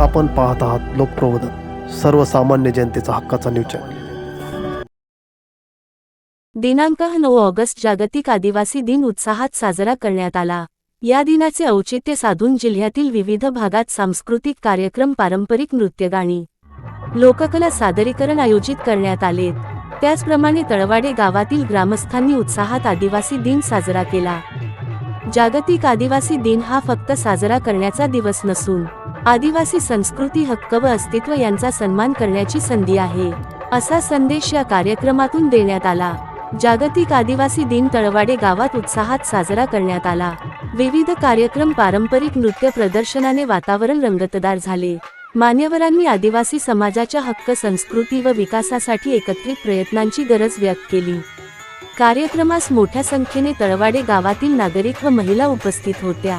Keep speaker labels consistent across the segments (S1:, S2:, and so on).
S1: आपण पाहत आहात लोकप्रबोधन सर्वसामान्य जनतेचा हक्काचा न्यूज चॅनल
S2: दिनांक नऊ ऑगस्ट जागतिक आदिवासी दिन उत्साहात साजरा करण्यात आला. या दिनाचे औचित्य साधून जिल्ह्यातील विविध भागात सांस्कृतिक कार्यक्रम पारंपरिक नृत्यगाणी लोककला सादरीकरण आयोजित करण्यात आले त्याचप्रमाणे तळवाडे गावातील ग्रामस्थांनी उत्साहात आदिवासी दिन साजरा केला. जागतिक आदिवासी दिन हा फक्त साजरा करण्याचा दिवस नसून आदिवासी संस्कृती हक्क व अस्तित्व यांचा सन्मान करण्याची संधी आहे. असा संदेश या कार्यक्रमातून देण्यात आला. जागतिक आदिवासी दिन तळवाडे गावात उत्साहात साजरा करण्यात आला. विविध कार्यक्रम पारंपरिक नृत्य प्रदर्शनाने वातावरण रंगतदार झाले. मान्यवरांनी आदिवासी समाजाच्या हक्क संस्कृती व विकासासाठी एकत्रित प्रयत्नांची गरज व्यक्त केली. कार्यक्रमास मोठ्या संख्येने तळवाडे गावातील नागरिक व महिला उपस्थित होत्या.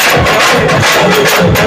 S2: Thank you.